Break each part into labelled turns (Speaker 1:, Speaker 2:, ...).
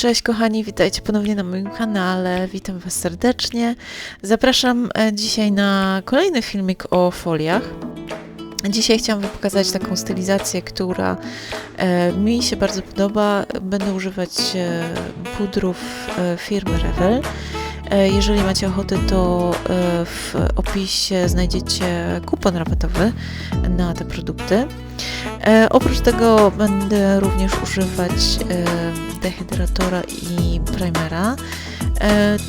Speaker 1: Cześć kochani, witajcie ponownie na moim kanale. Witam Was serdecznie. Zapraszam e, dzisiaj na kolejny filmik o foliach. Dzisiaj chciałam Wam pokazać taką stylizację, która e, mi się bardzo podoba. Będę używać e, pudrów firmy Revel. E, Jeżeli macie ochotę, to e, w opisie znajdziecie kupon rabatowy na te produkty. E, oprócz tego będę również używać dehydratora i primera.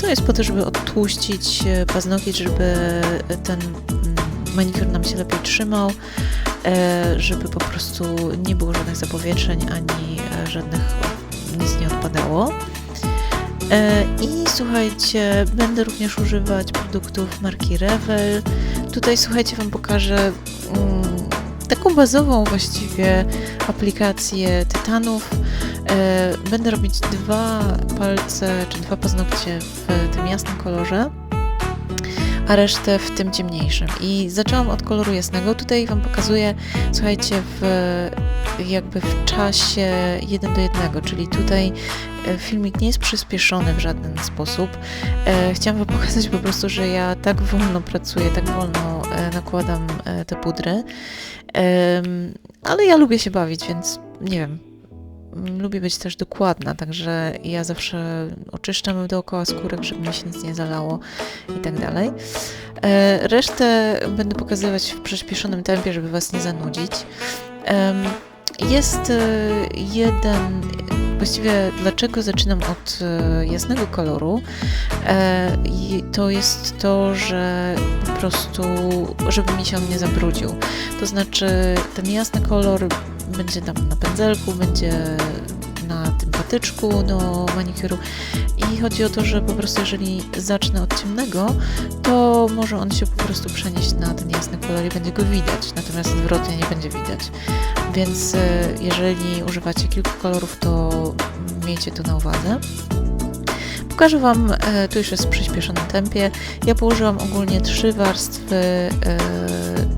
Speaker 1: To jest po to, żeby odtłuścić paznokieć, żeby ten mm, manikur nam się lepiej trzymał, żeby po prostu nie było żadnych zapowietrzeń ani żadnych nic nie odpadało. E, I słuchajcie, będę również używać produktów marki Revel. Tutaj słuchajcie, Wam pokażę mm, taką bazową właściwie aplikację tytanów. E, Będę robić dwa palce czy dwa paznokcie w tym jasnym kolorze, a resztę w tym ciemniejszym. I zaczęłam od koloru jasnego. Tutaj Wam pokazuję, słuchajcie, w, jakby w czasie 1 do 1, czyli tutaj e, filmik nie jest przyspieszony w żaden sposób. E, Chciałam Wam pokazać po prostu, że ja tak wolno pracuję, tak wolno e, nakładam te pudry. Ale ja lubię się bawić, więc nie wiem. Lubię być też dokładna, także ja zawsze oczyszczam dookoła skórek, żeby mi się nic nie zalało i tak dalej. E, Resztę będę pokazywać w przyspieszonym tempie, żeby Was nie zanudzić. Jest e, jeden, właściwie dlaczego zaczynam od e, jasnego koloru, to jest to, że po prostu, żeby mi się on nie zabrudził. To znaczy, ten jasny kolor będzie tam na pędzelku, będzie na tym patyczku do manikuru i chodzi o to, że po prostu jeżeli zacznę od ciemnego, to może on się po prostu przenieść na ten jasny kolor i będzie go widać, natomiast odwrotnie nie będzie widać. Więc e, jeżeli używacie kilku kolorów, to miejcie to na uwadze. Pokażę Wam, e, tu już jest w przyspieszonym tempie, ja położyłam ogólnie trzy warstwy e,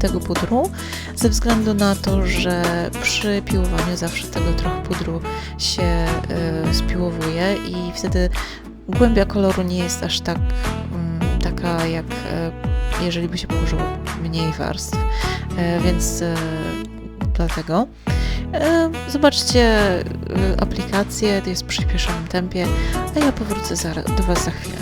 Speaker 1: tego pudru, ze względu na to, że przy piłowaniu zawsze tego trochę pudru się e, spiłowuje i wtedy głębia koloru nie jest aż tak mm, taka jak e, jeżeli by się położyło mniej warstw, E, więc e, dlatego. Zobaczcie aplikację, to jest w przyspieszonym tempie, a ja powrócę do Was za chwilę.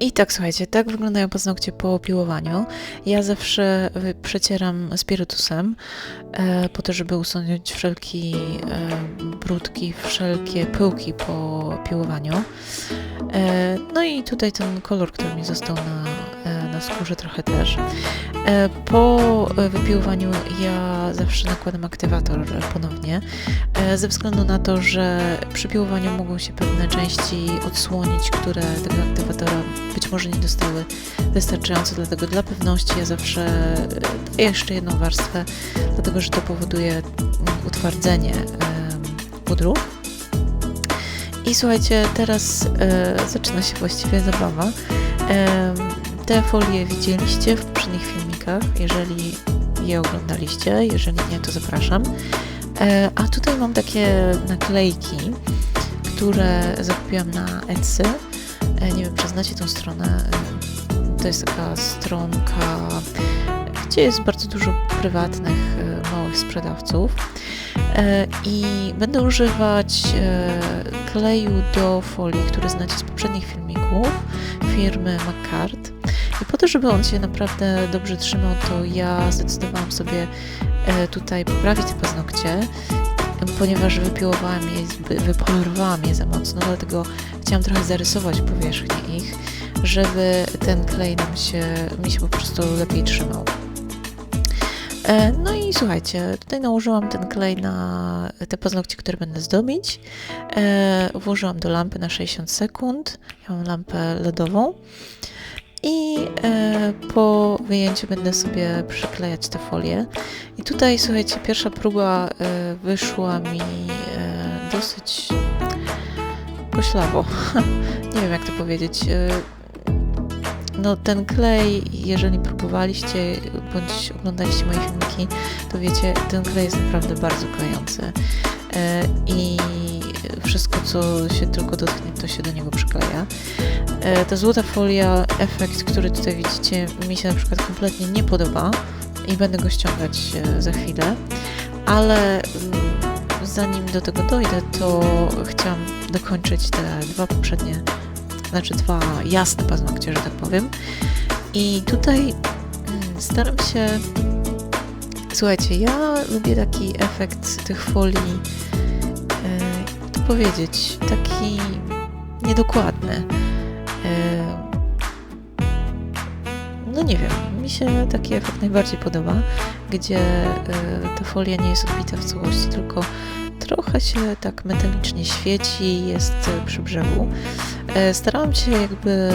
Speaker 1: I tak, słuchajcie, tak wyglądają paznokcie po opiłowaniu. Ja zawsze przecieram spirytusem, e, po to, żeby usunąć wszelki e, brudki, wszelkie pyłki po opiłowaniu. E, no i tutaj ten kolor, który mi został na, na skórze trochę też. E, Po e, wypiłowaniu ja zawsze nakładam aktywator ponownie, e, ze względu na to, że przy piłowaniu mogą się pewne części odsłonić, które tego aktywatora być może nie dostały wystarczająco, dlatego dla pewności ja zawsze e, jeszcze jedną warstwę, dlatego że to powoduje mm, utwardzenie pudru. I słuchajcie, teraz e, zaczyna się właściwie zabawa. Em, te folie widzieliście w poprzednich filmikach, jeżeli je oglądaliście, jeżeli nie, to zapraszam. E, a tutaj mam takie naklejki, które zakupiłam na Etsy. E, nie wiem, czy znacie tą stronę. E, to jest taka stronka, gdzie jest bardzo dużo prywatnych, małych sprzedawców. I będę używać kleju do folii, który znacie z poprzednich filmików firmy McCart. To, żeby on się naprawdę dobrze trzymał, to ja zdecydowałam sobie e, tutaj poprawić te paznokcie, ponieważ wypiłowałam je, wypolerowałam je za mocno, dlatego chciałam trochę zarysować powierzchnię ich, żeby ten klej nam się, mi się po prostu lepiej trzymał. E, No i słuchajcie, tutaj nałożyłam ten klej na te paznokcie, które będę zdobić. E, włożyłam do lampy na 60 sekund. Ja mam lampę LEDową. I e, po wyjęciu będę sobie przyklejać te folie. I tutaj, słuchajcie, pierwsza próba e, wyszła mi e, dosyć koślawo. Nie wiem, jak to powiedzieć. E, no ten klej, jeżeli próbowaliście bądź oglądaliście moje filmiki, to wiecie, ten klej jest naprawdę bardzo klejący. E, I wszystko, co się tylko dotknie, to się do niego przykleja. E, Ta złota folia, efekt, który tutaj widzicie, mi się na przykład kompletnie nie podoba i będę go ściągać e, za chwilę, ale mm, zanim do tego dojdę, to chciałam dokończyć te dwa poprzednie, znaczy dwa jasne paznokcie, że tak powiem. I tutaj mm, staram się. Słuchajcie, ja lubię taki efekt tych folii, e, jak to powiedzieć, taki niedokładny. E, No nie wiem, mi się taki efekt najbardziej podoba, gdzie e, ta folia nie jest odbita w całości, tylko trochę się tak metalicznie świeci, jest e, przy brzegu. Starałam się jakby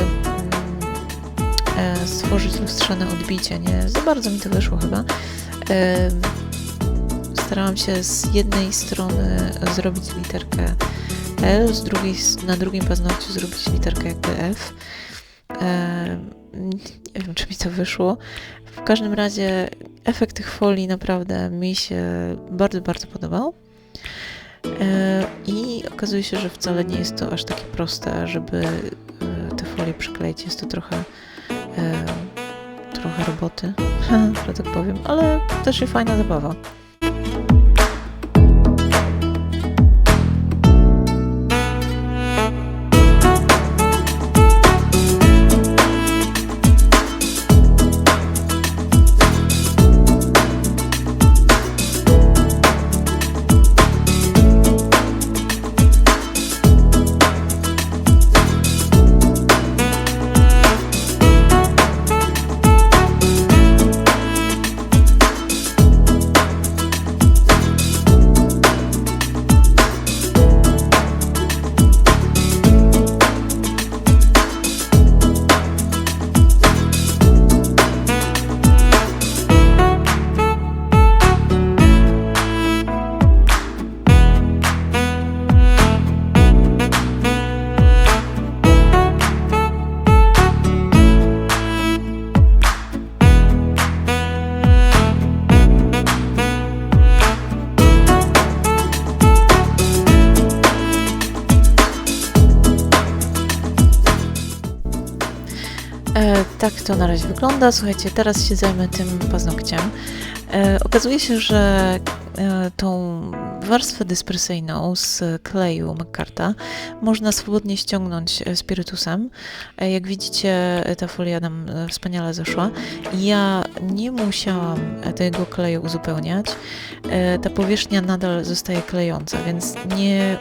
Speaker 1: e, stworzyć lustrzane odbicie, nie za bardzo mi to wyszło chyba. Starałam się z jednej strony zrobić literkę L, z drugiej, na drugim paznokciu zrobić literkę jakby F. Nie wiem, czy mi to wyszło. W każdym razie efekt tych folii naprawdę mi się bardzo, bardzo podobał. E, I okazuje się, że wcale nie jest to aż takie proste, żeby e, te folie przykleić. Jest to trochę, e, trochę roboty, że tak powiem, ale też i fajna zabawa. To na razie wygląda. Słuchajcie, teraz się zajmę tym paznokciem. E, okazuje się, że e, tą warstwę dyspersyjną z kleju McCarta można swobodnie ściągnąć e, spirytusem. E, Jak widzicie, e, ta folia nam wspaniale zeszła. Ja nie musiałam tego kleju uzupełniać. Ta powierzchnia nadal zostaje klejąca, więc nie,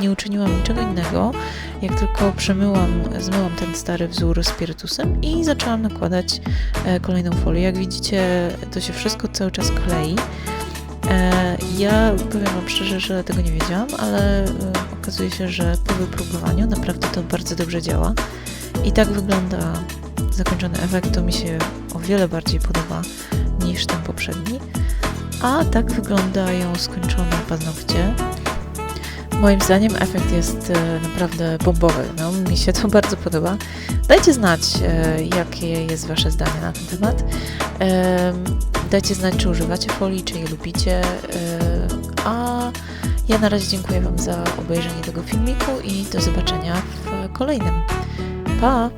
Speaker 1: nie uczyniłam niczego innego, jak tylko przemyłam, zmyłam ten stary wzór spirytusem i zaczęłam nakładać kolejną folię. Jak widzicie, to się wszystko cały czas klei. E, Ja powiem Wam szczerze, że tego nie wiedziałam, ale e, okazuje się, że po wypróbowaniu naprawdę to bardzo dobrze działa. I tak wygląda zakończony efekt. To mi się o wiele bardziej podoba niż ten poprzedni. A tak wyglądają skończone paznokcie. Moim zdaniem efekt jest e, naprawdę bombowy. No, mi się to bardzo podoba. Dajcie znać, jakie jest Wasze zdanie na ten temat. Dajcie znać, czy używacie folii, czy je lubicie. e, A ja na razie dziękuję Wam za obejrzenie tego filmiku i do zobaczenia w kolejnym. Pa!